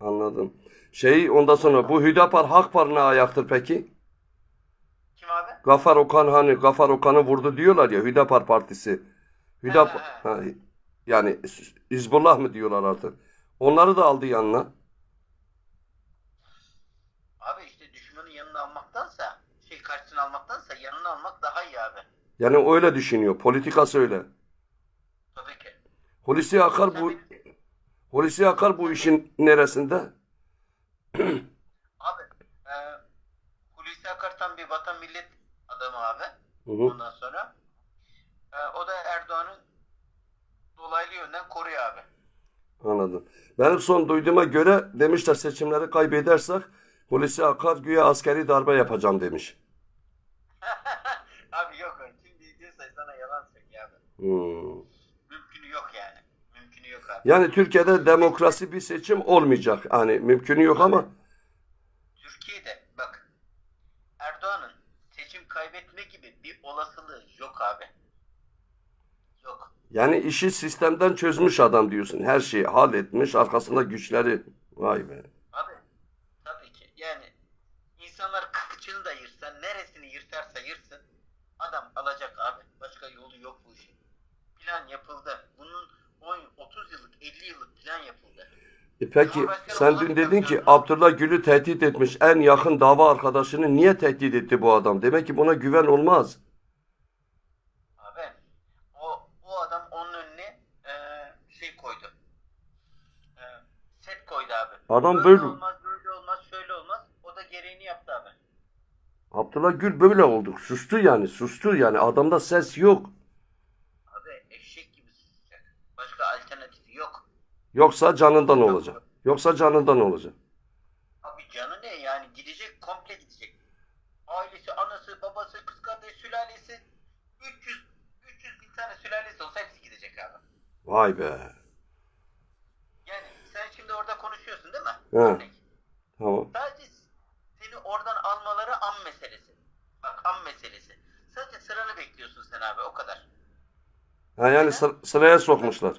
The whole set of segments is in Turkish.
Anladım. Şey ondan sonra bu Hüdapar Hakpar ne ayaktır peki? Kim abi? Gafar Okan hani Gafar Okan'ı vurdu diyorlar ya Hüdapar Partisi. Hüdapar ha, yani Hizbullah mı diyorlar artık. Onları da aldı yanına. Abi işte düşmanın yanına almaktansa, şey karşısına almaktansa yanına almak daha iyi abi. Yani öyle düşünüyor. Politikası öyle. Tabii ki. Hulusi Akar bu Hulusi Akar bu işin neresinde? Abi, e, Hulusi Akar tam bir vatan millet adamı abi. Hı hı. Ondan sonra e, o da Erdoğan'ı dolaylı yönden koruyor abi. Anladım. Benim son duyduğuma göre demişler seçimleri kaybedersek Hulusi Akar güya askeri darbe yapacağım demiş. abi yok öyle. Kim diyorsa sana yalan söylüyor abi. Hmm. Mümkünü yok yani. Mümkünü yok abi. Yani Türkiye'de demokrasi bir seçim olmayacak. Hani mümkünü yok ama Türkiye'de bak Erdoğan'ın seçim kaybetme gibi bir olasılığı yok abi. Yok. yani işi sistemden çözmüş adam diyorsun. Her şeyi halletmiş. Arkasında güçleri. Vay be. Abi tabii ki yani insanlar kıçını da yırtsan neresini yırtarsa yırtsın adam alacak abi. Başka yolu yok bu işin. Plan yapıldı. 50 yıllık plan yapıldı. E peki sen dün dedin ki Abdullah Gül'ü tehdit etmiş. En yakın dava arkadaşını niye tehdit etti bu adam? Demek ki buna güven olmaz. Abi o, o adam onun önüne eee, şey koydu. Eee, set koydu abi. Adam böyle- olmaz, böyle olmaz, şöyle olmaz. O da gereğini yaptı abi. Abdullah Gül böyle oldu. Sustu yani. Sustu yani. Adamda ses yok. Abi eşek gibi susacak. Başka alternatifi yok. Yoksa canından olacak. Yoksa canından olacak. Abi canı ne yani gidecek komple gidecek. Ailesi, anası, babası, kız kardeşi, sülalesi 300 300 bin tane sülalesi olsa hepsi gidecek abi. Vay be. Yani sen şimdi orada konuşuyorsun değil mi? He. Örnek. Tamam. Sadece seni oradan almaları an meselesi. Bak an meselesi. Sadece sıranı bekliyorsun sen abi o kadar. Ha yani sı- sıraya sokmuşlar.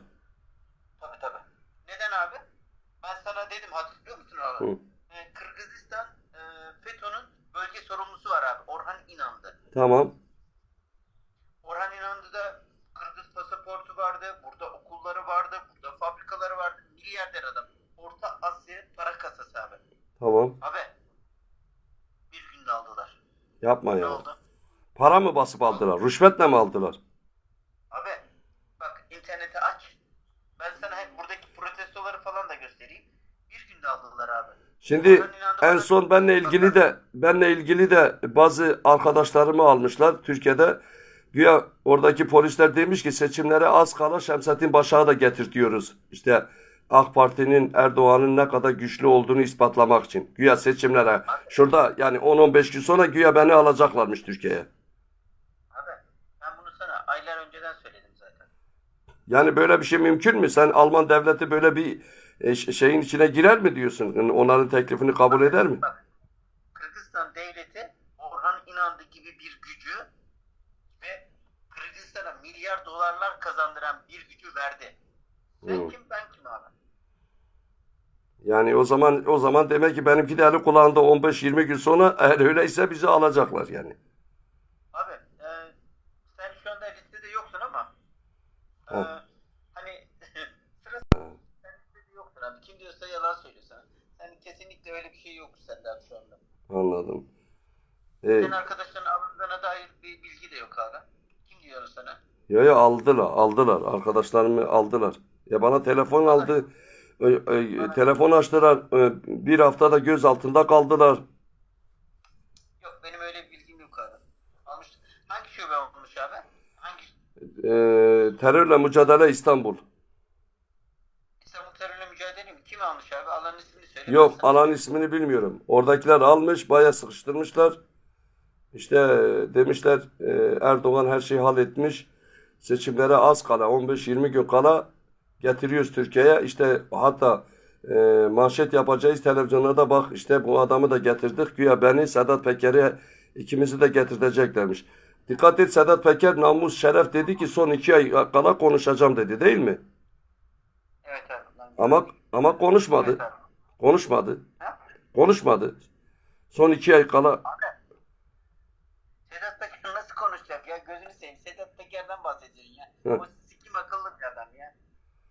Tabi tabi. Neden abi? Ben sana dedim hatırlıyor musun abi? Hı. Ee, Kırgızistan e, FETÖ'nün bölge sorumlusu var abi. Orhan İnandı. Tamam. Orhan İnandı'da Kırgız pasaportu vardı. Burada okulları vardı. Burada fabrikaları vardı. Milyarder adam. Orta Asya para kasası abi. Tamam. Abi bir günde aldılar. Yapma Ne ya. oldu? Para mı basıp aldılar? Rüşvetle mi aldılar? Abi bak interneti aç. Ben sana hep buradaki protestoları falan da göstereyim. Bir günde aldılar abi. Şimdi en son benle ilgili de benle ilgili de bazı arkadaşlarımı almışlar Türkiye'de. Güya oradaki polisler demiş ki seçimlere az kala Şemsettin Başak'ı da getirtiyoruz. İşte AK Parti'nin Erdoğan'ın ne kadar güçlü olduğunu ispatlamak için. Güya seçimlere şurada yani 10-15 gün sonra güya beni alacaklarmış Türkiye'ye. Abi ben bunu sana aylar önceden söyledim zaten. Yani böyle bir şey mümkün mü? Sen Alman devleti böyle bir e, şeyin içine girer mi diyorsun? Yani onların teklifini kabul eder mi? Kırgızistan devleti Orhan İnandı gibi bir gücü ve Kırgızistan'a milyar dolarlar kazandıran bir gücü verdi. Sen Hı. kim ben kim abi? Yani o zaman o zaman demek ki benimki de eli kulağında 15-20 gün sonra eğer öyleyse bizi alacaklar yani. Abi e, sen şu anda listede yoksun ama e, Hı. hani sırası sen listede Kim diyorsa yalan söylüyor sana. Sen kesinlikle öyle bir şey yok sende şu anda. Anladım. Ee, Senin arkadaşların alındığına dair bir bilgi de yok abi. Kim diyor sana? yo yo aldılar, aldılar. Arkadaşlarımı aldılar. Ya bana telefon aldı. e, e, telefon açtılar. E, bir haftada göz altında kaldılar. Yok benim öyle bir bilgim yok abi. Almış. Hangi şube olmuş abi? Hangi E, terörle mücadele. İstanbul terörle mücadele mi? Kim almış abi? Alanın ismini söyle. Yok alan ismini bilmiyorum. Oradakiler almış bayağı sıkıştırmışlar. İşte e, demişler e, Erdoğan her şeyi halletmiş. Seçimlere az kala 15-20 gün kala getiriyoruz Türkiye'ye. İşte hatta e, manşet yapacağız televizyonlarda bak işte bu adamı da getirdik. Güya beni Sedat Peker'i ikimizi de getireceklermiş. Dikkat et Sedat Peker namus şeref dedi ki son iki ay kala konuşacağım dedi değil mi? Evet abi. Ama ama konuşmadı. Evet abi. Konuşmadı. Ha? Konuşmadı. Son iki ay kala Abi. Sedat Peker nasıl konuşacak ya? Gözünü seveyim. Sedat Peker'den bahsediyorsun ya. Hı. O sikim akıllı bir adam ya.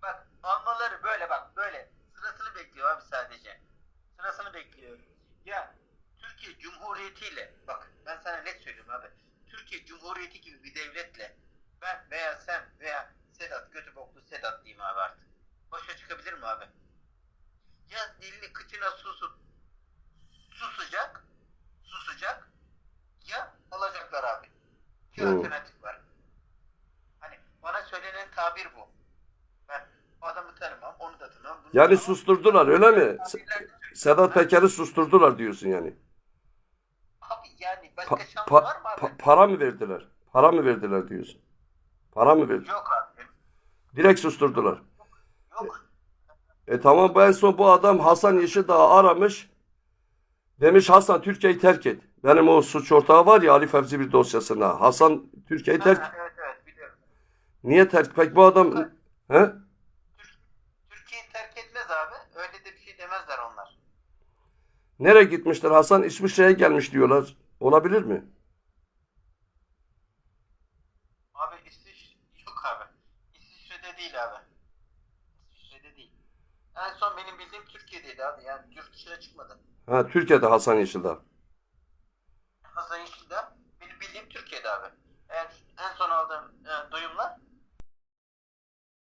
Bak almaları böyle bak böyle. Sırasını bekliyor abi sadece. Sırasını bekliyor. Ya Türkiye Cumhuriyeti ile bak ben sana net söylüyorum abi. Türkiye Cumhuriyeti gibi bir devletle ben veya sen veya Sedat götü boklu Sedat diyeyim abi artık. Başa çıkabilir mi abi? Ya dilini kıçına susup susacak susacak ya alacaklar abi. İki Hmm. alternatif var. Hani bana söylenen tabir bu. Ben adamı tanımam, onu da tanımam. bunu yani tanımam. susturdular öyle mi? Sedat Peker'i susturdular diyorsun yani. Abi yani başka Pa- şans pa- var mı abi? pa- para mı verdiler? Para mı verdiler diyorsun? Para mı verdiler? Yok abi. Direkt susturdular. Yok. E tamam ben son bu adam Hasan Yeşildağ aramış. Demiş Hasan Türkiye'yi terk et. Benim o suç ortağı var ya Ali Fevzi bir dosyasında. Hasan Türkiye'yi terk Ha, evet evet biliyorum. Niye terk? Peki bu adam he? Türkiye'yi terk etmez abi. Öyle de bir şey demezler onlar. Nereye gitmişler? Hasan İsviçre'ye gelmiş diyorlar. Olabilir mi? En son benim bildiğim Türkiye'deydi abi. Yani yurt dışına çıkmadı. Ha Türkiye'de Hasan Yeşildağ. Hasan Yeşildağ benim bildiğim Türkiye'de abi. En, en son aldığım e, duyumlar